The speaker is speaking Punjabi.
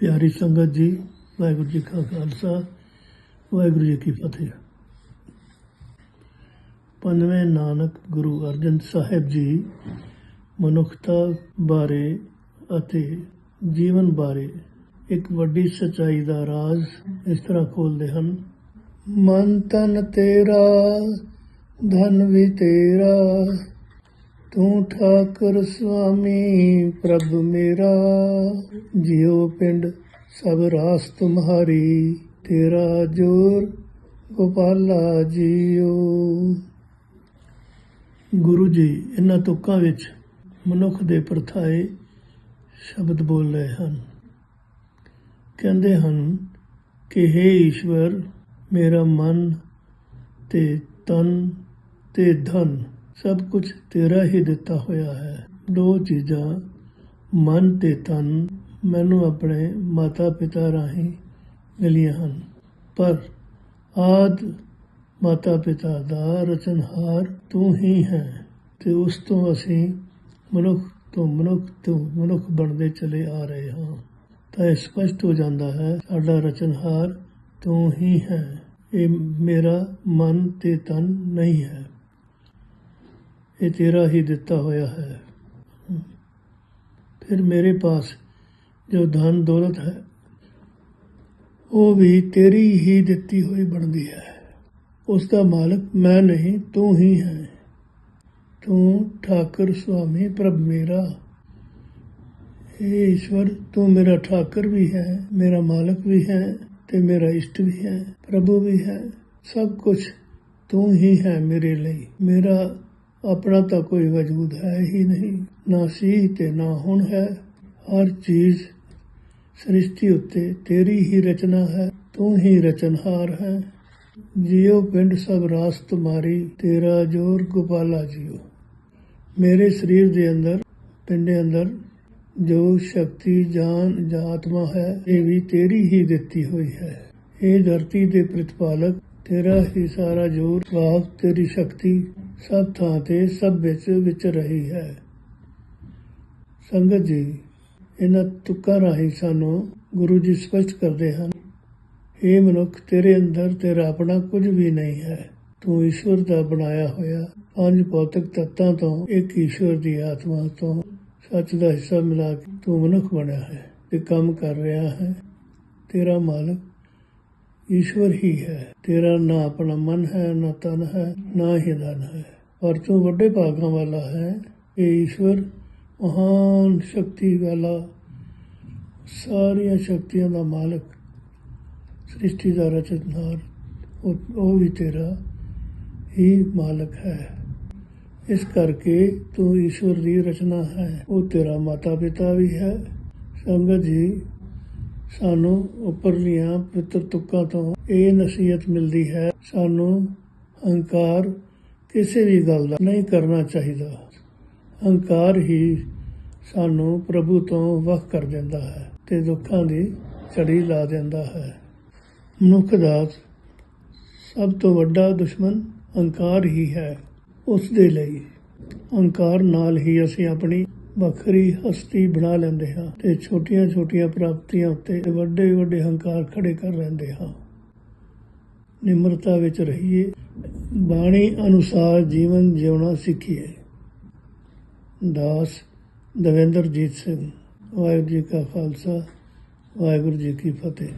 ਪਿਆਰੀ ਸੰਗਤ ਜੀ, ਵਾਹਿਗੁਰੂ ਜੀ ਕਾ ਖਾਲਸਾ, ਵਾਹਿਗੁਰੂ ਜੀ ਕੀ ਫਤਿਹ। ਪੰਜਵੇਂ ਨਾਨਕ ਗੁਰੂ ਅਰਜਨ ਸਾਹਿਬ ਜੀ ਮਨੁੱਖਤਾ ਬਾਰੇ ਅਤੇ ਜੀਵਨ ਬਾਰੇ ਇੱਕ ਵੱਡੀ ਸਚਾਈ ਦਾ ਰਾਜ਼ ਇਸ ਤਰ੍ਹਾਂ ਖੋਲਦੇ ਹਨ। ਮਨ ਤਨ ਤੇਰਾ, ਧਨ ਵੀ ਤੇਰਾ ਤੂੰ ਠਾਕੁਰ ਸੁਆਮੀ, ਪ੍ਰਭ ਮੇਰਾ, ਜਿਉ ਪਿੰਡ ਸਭ ਰਾਸ ਤੁਮਹਾਰੀ, ਤੇਰਾ ਜੋਰ ਗੋਪਾਲਾ ਜੀਓ ਗੁਰੂ ਜੀ, ਇਹਨਾਂ ਤੁਕਾਂ ਵਿੱਚ ਮਨੁੱਖ ਦੇ ਪਰਥਾਏ ਸ਼ਬਦ ਬੋਲ ਰਹੇ ਹਨ। ਕਹਿੰਦੇ ਹਨ ਕਿ हे ਈਸ਼ਵਰ, ਮੇਰਾ ਮਨ ਤੇ ਤਨ ਤੇ ਧਨ ਸਭ ਕੁਝ ਤੇਰਾ ਹੀ ਦਿੱਤਾ ਹੋਇਆ ਹੈ। ਦੋ ਚੀਜ਼ਾਂ, ਮਨ ਤੇ ਤਨ ਮੈਨੂੰ ਆਪਣੇ ਮਾਤਾ ਪਿਤਾ ਰਾਹੀਂ ਮਿਲੀਆਂ ਹਨ। ਪਰ ਆਦ ਮਾਤਾ ਪਿਤਾ ਦਾ ਰਚਨਹਾਰ ਤੂੰ ਹੀ ਹੈ ਤੇ ਉਸ ਤੋਂ ਅਸੀਂ ਮਨੁੱਖ ਤੋਂ ਮਨੁੱਖ ਤੋਂ ਮਨੁੱਖ ਬਣਦੇ ਚਲੇ ਆ ਰਹੇ ਹਾਂ। ਤਾਂ ਇਹ ਸਪਸ਼ਟ ਹੋ ਜਾਂਦਾ ਹੈ, ਸਾਡਾ ਰਚਨਹਾਰ ਤੂੰ ਹੀ ਹੈ। ਇਹ ਮੇਰਾ ਮਨ ਤੇ ਤਨ ਨਹੀਂ ਹੈ। ਇਹ ਤੇਰਾ ਹੀ ਦਿੱਤਾ ਹੋਇਆ ਹੈ। ਫਿਰ ਮੇਰੇ ਪਾਸ ਜੋ ਧਨ ਦੌਲਤ ਹੈ, ਉਹ ਵੀ ਤੇਰੀ ਹੀ ਦਿੱਤੀ ਹੋਈ ਬਣਦੀ ਹੈ। ਉਸ ਦਾ ਮਾਲਕ ਮੈਂ ਨਹੀਂ, ਤੂੰ ਹੀ ਹੈ। ਤੂੰ ਠਾਕੁਰ ਸੁਆਮੀ, ਪ੍ਰਭ ਮੇਰਾ। हे ਈਸ਼ਵਰ, ਤੂੰ ਮੇਰਾ ਠਾਕੁਰ ਵੀ ਹੈ, ਮੇਰਾ ਮਾਲਕ ਵੀ ਹੈ ਤੇ ਮੇਰਾ ਇਸ਼ਟ ਵੀ ਹੈ, ਪ੍ਰਭੂ ਵੀ ਹੈ। ਸਭ ਕੁਝ ਤੂੰ ਹੀ ਹੈ ਮੇਰੇ ਲਈ। ਮੇਰਾ ਆਪਣਾ ਤਾਂ ਕੋਈ ਵਜੂਦ ਹੈ ਹੀ ਨਹੀਂ, ਨਾ ਸੀ ਤੇ ਨਾ ਹੁਣ ਹੈ। ਹਰ ਚੀਜ਼ ਸ੍ਰਿਸ਼ਟੀ ਉੱਤੇ ਤੇਰੀ ਹੀ ਰਚਨਾ ਹੈ, ਤੂੰ ਹੀ ਰਚਨਹਾਰ ਹੈ। ਜਿਉ ਪਿੰਡ ਸਭ ਰਾਸ ਤੁਮਾਰੀ, ਤੇਰਾ ਜੋਰ ਗੋਪਾਲਾ ਜੀਓ। ਮੇਰੇ ਸਰੀਰ ਦੇ ਅੰਦਰ, ਪਿੰਡੇ ਅੰਦਰ ਜੋ ਸ਼ਕਤੀ, ਜਾਨ, ਜਾਂ ਆਤਮਾ ਹੈ, ਇਹ ਵੀ ਤੇਰੀ ਹੀ ਦਿੱਤੀ ਹੋਈ ਹੈ। ਇਹ ਧਰਤੀ ਦੇ ਪ੍ਰਤਪਾਲਕ ਤੇਰਾ ਹੀ ਸਾਰਾ ਜੋਰ, ਵਾਹ, ਤੇਰੀ ਸ਼ਕਤੀ ਸਭ ਥਾਂ ਤੇ, ਸਭ ਵਿੱਚ, ਵਿਚ ਰਹੀ ਹੈ। ਸੰਗਤ ਜੀ, ਇਹਨਾਂ ਤੁਕਾਂ ਰਾਹੀਂ ਸਾਨੂੰ ਗੁਰੂ ਜੀ ਸਪਸ਼ਟ ਕਰਦੇ ਹਨ ਇਹ ਮਨੁੱਖ, ਤੇਰੇ ਅੰਦਰ ਤੇਰਾ ਆਪਣਾ ਕੁਝ ਵੀ ਨਹੀਂ ਹੈ। ਤੂੰ ਈਸ਼ਵਰ ਦਾ ਬਣਾਇਆ ਹੋਇਆ ਪੰਜ ਭੌਤਿਕ ਤੱਤਾਂ ਤੋਂ ਇੱਕ ਈਸ਼ਵਰ ਦੀ ਆਤਮਾ ਤੋਂ ਸੱਚ ਦਾ ਹਿੱਸਾ ਮਿਲਾ ਕੇ ਤੂੰ ਮਨੁੱਖ ਬਣਿਆ ਹੈ ਤੇ ਕੰਮ ਕਰ ਰਿਹਾ ਹੈ। ਤੇਰਾ ਮਾਲਕ ਈਸ਼ਵਰ ਹੀ ਹੈ। ਤੇਰਾ ਨਾ ਆਪਣਾ ਮਨ ਹੈ, ਨਾ ਤਨ ਹੈ, ਨਾ ਹੀ ਧਨ ਹੈ। ਪਰ ਤੂੰ ਵੱਡੇ ਭਾਗਾਂ ਵਾਲਾ ਹੈ। ਇਹ ਈਸ਼ਵਰ, ਮਹਾਨ ਸ਼ਕਤੀ ਵਾਲਾ, ਸਾਰੀਆਂ ਸ਼ਕਤੀਆਂ ਦਾ ਮਾਲਕ, ਸ੍ਰਿਸ਼ਟੀ ਦਾ ਰਚਨਹਾਰ ਉਹ ਉਹ ਵੀ ਤੇਰਾ ਹੀ ਮਾਲਕ ਹੈ। ਇਸ ਕਰਕੇ ਤੂੰ ਈਸ਼ਵਰ ਦੀ ਰਚਨਾ ਹੈ। ਉਹ ਤੇਰਾ ਮਾਤਾ ਪਿਤਾ ਵੀ ਹੈ। ਸੰਗਤ ਜੀ ਸਾਨੂੰ ਉੱਪਰਲੀਆਂ ਪਵਿੱਤਰ ਤੁਕਾਂ ਤੋਂ ਇਹ ਨਸੀਹਤ ਮਿਲਦੀ ਹੈ। ਸਾਨੂੰ ਹੰਕਾਰ ਕਿਸੇ ਵੀ ਗੱਲ ਦਾ ਨਹੀਂ ਕਰਨਾ ਚਾਹੀਦਾ। ਹੰਕਾਰ ਹੀ ਸਾਨੂੰ ਪ੍ਰਭੂ ਤੋਂ ਵੱਖ ਕਰ ਦਿੰਦਾ ਹੈ ਤੇ ਦੁੱਖਾਂ ਦੀ ਛੜੀ ਲਾ ਦਿੰਦਾ ਹੈ। ਮਨੁੱਖ ਦਾ ਸਭ ਤੋਂ ਵੱਡਾ ਦੁਸ਼ਮਣ ਹੰਕਾਰ ਹੀ ਹੈ। ਉਸ ਦੇ ਲਈ ਹੰਕਾਰ ਨਾਲ ਹੀ ਅਸੀਂ ਆਪਣੀ ਵੱਖਰੀ ਹਸਤੀ ਬਣਾ ਲੈਂਦੇ ਹਾਂ ਤੇ ਛੋਟੀਆਂ-ਛੋਟੀਆਂ ਪ੍ਰਾਪਤੀਆਂ ਉੱਤੇ ਵੱਡੇ ਵੱਡੇ ਹੰਕਾਰ ਖੜੇ ਕਰ ਲੈਂਦੇ ਹਾਂ। ਨਿਮਰਤਾ ਵਿੱਚ ਰਹੀਏ। ਬਾਣੀ ਅਨੁਸਾਰ ਜੀਵਨ ਜਿਉਣਾ ਸਿੱਖੀਏ। ਦਾਸ ਦਵਿੰਦਰਜੀਤ ਸਿੰਘ, ਵਾਹਿਗੁਰੂ ਜੀ ਕਾ ਖਾਲਸਾ, ਵਾਹਿਗੁਰੂ ਜੀ ਕੀ ਫਤਿਹ।